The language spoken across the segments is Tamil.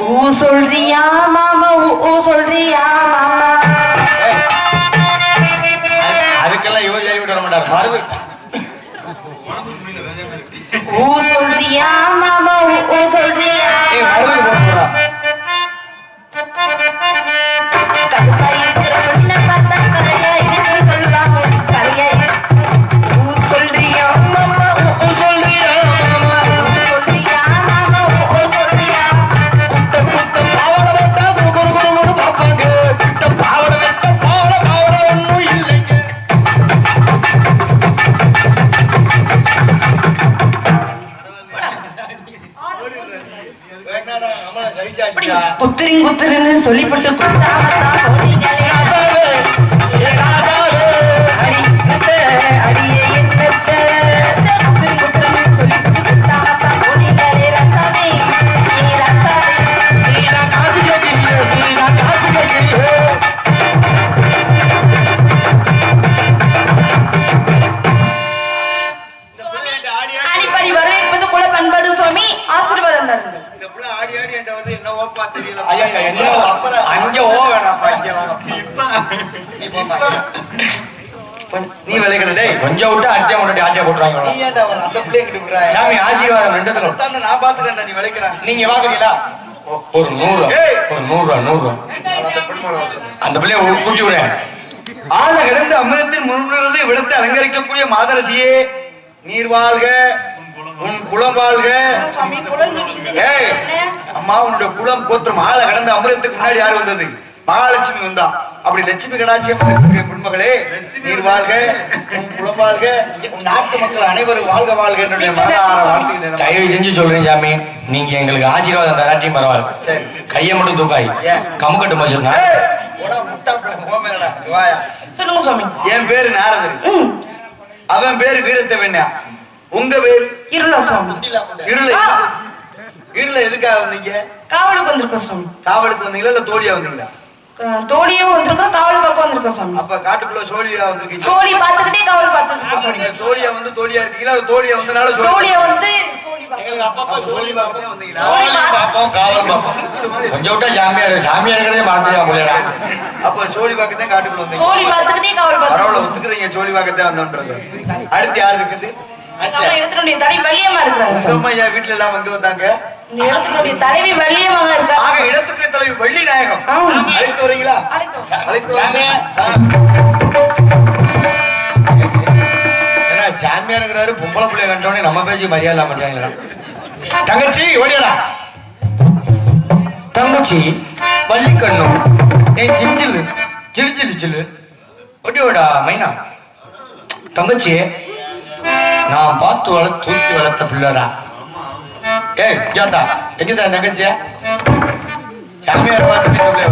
无声 குத்துரிங் குத்துருன்னு சொல்லிப்பட்டு குத்தாமத்தான் முன்னாடி ஆட்டியா நீ போட்டுருவாங்க ஏன்டா வர அந்த பிள்ளைய கிட்ட விடுறாய் சாமி ஆசீர்வாதம் ரெண்டுத்துல. அதான்டா நான் பாத்துக்கிறேன்டா நீ விளைக்கிறேன். நீங்க வாங்குறீங்களா ஒரு நூறு. ஒரு நூறு நூறு அந்த பிள்ளைய ஒரு கூட்டி விடுறேன் ஆழ கிடந்து அமிர்தத்தின் முன்னிருந்து விடுத்து அலங்கரிக்கக்கூடிய மாதரசியே நீர் வாழ்க உன் குலம் வாழ்க. அம்மா உன்னுடைய குலம் கோத்திரம். ஆள கடந்த அமிர்தத்துக்கு முன்னாடி யார் வந்தது? மகாலட்சுமி வந்தா. அப்படி லட்சுமி கடாட்சியம் இருக்கக்கூடிய பெண்மகளே நீர் வாழ்க உன் குலம் வாழ்க உன் நாட்டு மக்கள் அனைவரும் வாழ்க வாழ்க என்னுடைய மனதார வாழ்த்துகிறேன் தயவு செஞ்சு சொல்றேன் சாமி. நீங்க எங்களுக்கு ஆசீர்வாதம் தராட்டியும் பரவாயில்ல. கையை மட்டும் தூக்காய். ஏன்? கமுக்கட்டு வாயா. சொல்லுங்க சுவாமி என் பேரு நாரதர் ம், அவன் பேரு வீரத்தவன்யா உங்க பேரு? இருளா சுவாமி இருள. இருள எதுக்காக வந்தீங்க? காவலுக்கு வந்திருக்கோம் சுவாமி காவலுக்கு வந்தீங்களா இல்ல தோழியா வந்தீங்களா? தோழியும் வந்திருக்கோம் காவல் பார்க்க வந்திருக்கோம் சுவாமி அப்ப காட்டுக்குள்ள சோழியா வந்திருக்கீங்க. சோழி பார்த்துக்கிட்டே காவல் பார்த்துக்கிட்டு அப்ப நீங்க சோழியா வந்து தோழியா இருக்கீங்களா? தோழியா வந்தனால தோழிய வந்து அடுத்து யார் இருக்குது? இருக்கிறாங்க அம்மா ஐயா வீட்டுல எல்லாம் வந்து வந்தாங்க. தலைவி வள்ளியம்மா ஆக இருக்காங்க. இடத்துக்கு தலைவி வள்ளி நாயகம். அழைத்து வரீங்களா. அழைத்து சாமியாருங்கிறாரு பொம்பளை பிள்ளைய கண்டோடனே நம்ம பேசி மரியாதை பண்றாங்களா தங்கச்சி ஓடியடா. தங்கச்சி வள்ளிக்கண்ணும் ஏன் ஜிஞ்சிலு ஜிலு ஜிலு ஜிலு ஓடியோடா மைனா. தங்கச்சி நான் பார்த்து வளர்த்து தூக்கி வளர்த்த பிள்ளைடா. ஏய் ஜாத்தா எங்கடா நகைச்சியா சாமியார் பார்த்து பிள்ளைய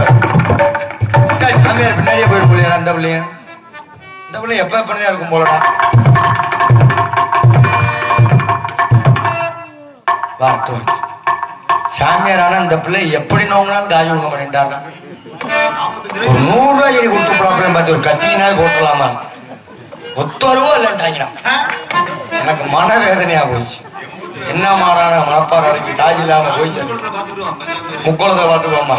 சாமியார் பின்னாடியே போயிட்டு பிள்ளையா அந்த பிள்ளைய இந்த பிள்ளை எப்ப எப்படிதான் இருக்கும் போலடா. பார்த்து வாட்டு சாமியாரான இந்த பிள்ளை எப்படி நோங்கினாலும் காஜி விடுங்க பண்ணிட்டாங்க. ஒரு நூறு ரூபாய் கொடுத்து ப்ராப்ளம் பார்த்து ஒரு கத்தினாலும் போட்டுடலாமா ஒத்தரவோ இல்லைன்றாங்கடா. எனக்கு மனவேதனையா போச்சு. என்ன மாறான மனப்பாறை வரைக்கும் காஜி இல்லாம போயிச்சு முக்கோளத்தை பார்த்துக்கோமா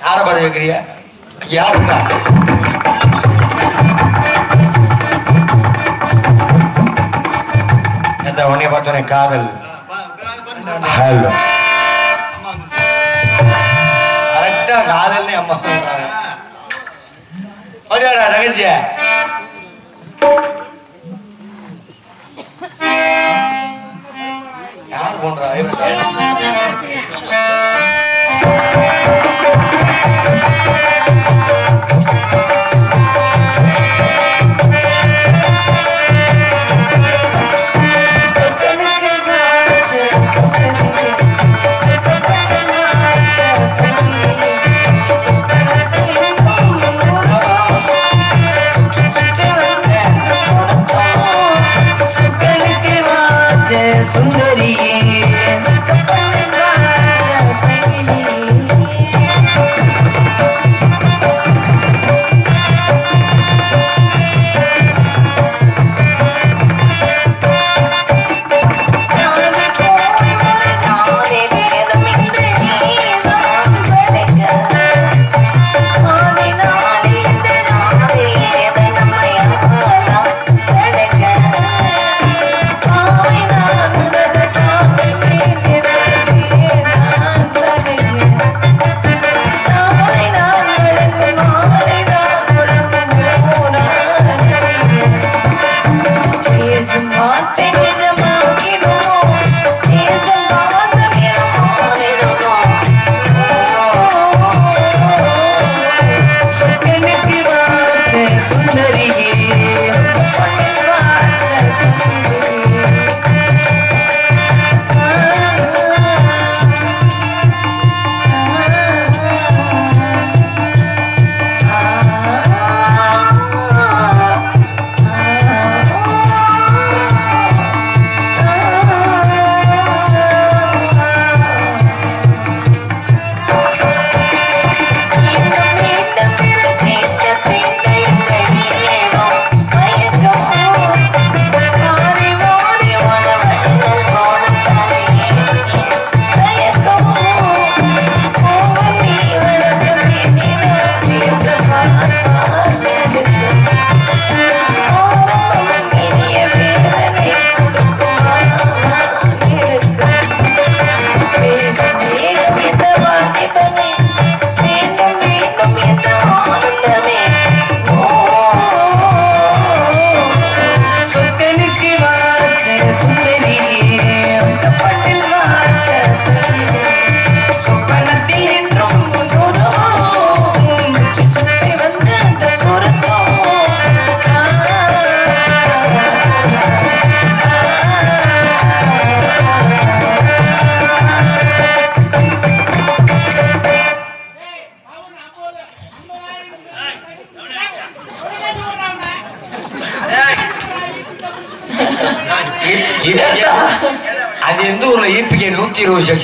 யாரை பார்த்து கேட்குறிய யாருக்கா? எந்த உன்னைய பார்த்தோன்னே காதல். ஹலோ. கரெக்டா காதல்னே அம்மா சொல்றாங்க தங்கச்சிய. யார் போன்றா?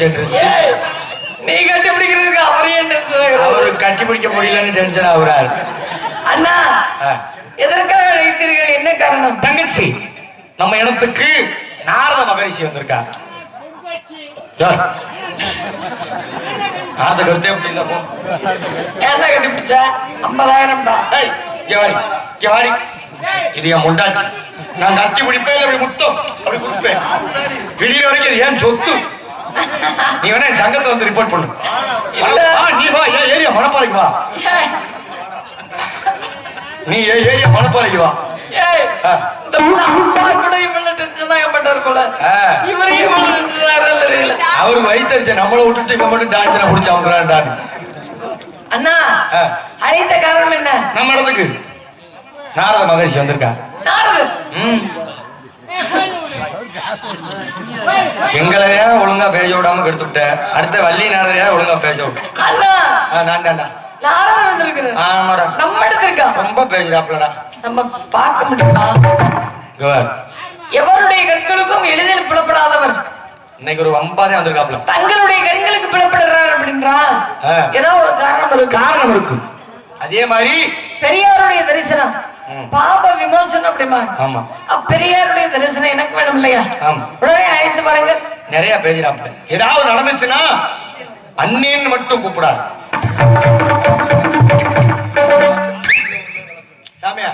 இருந்துச்சு நீ கண்டுபிடிக்கிறதுக்கு அவரே டென்ஷன் அவரு கட்டி பிடிக்க முடியலன்னு டென்ஷன் ஆகுறாரு அண்ணா. எதற்காக அழைத்தீர்கள் என்ன காரணம்? தங்கச்சி நம்ம இனத்துக்கு நாரத மகரிஷி வந்திருக்கா? நாரத கருத்தே அப்படி இல்ல போ. ஏன்டா கண்டுபிடிச்ச ஐம்பதாயிரம் தான் இங்க வாடி. இது என் முண்டாட்டி. நான் கட்டி பிடிப்பேன் அப்படி முத்தம். அப்படி கொடுப்பேன். வெளியில வரைக்கும் ஏன் சொத்து? நீ வேணா என் சங்கத்துல வந்து ரிப்போர்ட் பண்ணு. நீ வா ஏன் ஏரியா மணப்பாறைக்கு வா. நீ ஏரியா மணப்பாறைக்கு வா. அவரு வயிற்றுச்சு நம்மளை விட்டுட்டு இவன் மட்டும் டான்ஸ்ல பிடிச்சி அவங்கிறான்டான்னு அண்ணா. அழைத்த காரணம் என்ன? நம்ம இடத்துக்கு. நாரத மகரிஷி வந்திருக்கா. நாரதர் ம். எங்களையா ஒழுங்கா பேச விடாம கெடுத்து விட்ட அடுத்த வள்ளி நாரதையா ஒழுங்கா பேச விட்ட. அண்ணா ஆ, நான் தான்டா நாரதர் வந்திருக்கிறார் ஆமாடா. நம்ம இடத்திற்கா ரொம்ப பேசுறாப்லடா. நம்ம பார்க்க முடியுமா? எவருடைய கண்களுக்கும் எளிதில் புலப்படாதவர்? இன்னைக்கு ஒரு வம்பாதே வந்திருக்காப்ல. தங்களுடைய கண்களுக்கு புலப்படுறார் அப்படின்றா. ஏதோ ஒரு காரணம் இருக்கு. காரணம் இருக்கு. அதே மாதிரி பெரியாருடைய தரிசனம். பாப விமோசனம் அப்படிமா? ஆமா. பெரியாருடைய தரிசனம் எனக்கு வேணும் இல்லையா? ஆமா. உடனே அழைத்து பாருங்க. நிறைய பேசுறாப்ல ஏதாவது நடந்துச்சுன்னா அண்ணேன்னு மட்டும் கூப்பிடாது. சாமியா?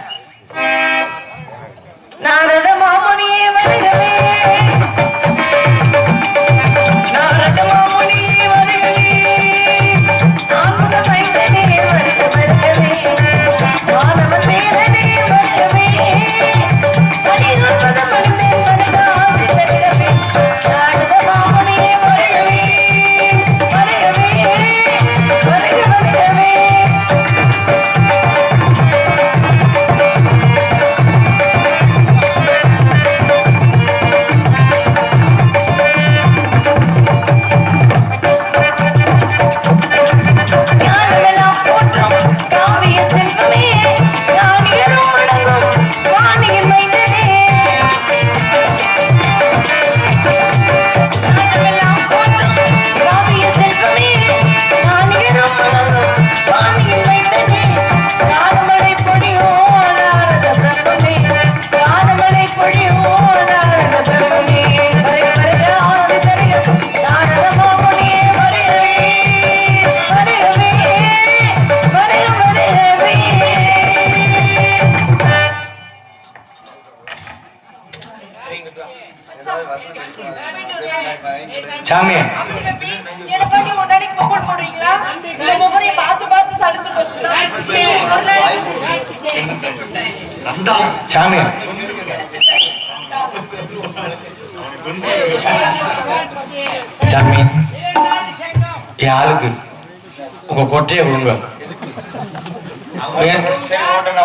கொட்டையை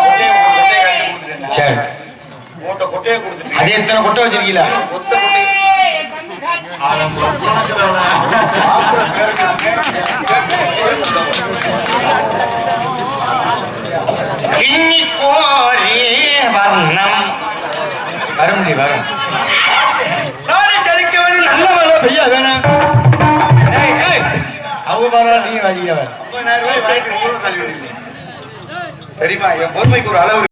கொட்டையை கட்டி கொடுத்துட்டேன். சரி. ஓட்ட கொட்டையை கொடுத்துட்டேன். அது எத்தனை கொட்டை வச்சிருக்கீங்களா? கிண்ணி கோரி வர்ணம் வரும். வரும் நாடு செழிக்க வேணும் வேணும் அவங்க பரவாயில்ல நீ வழியவன் தெரியுமா என் பொறுமைக்கு ஒரு அளவு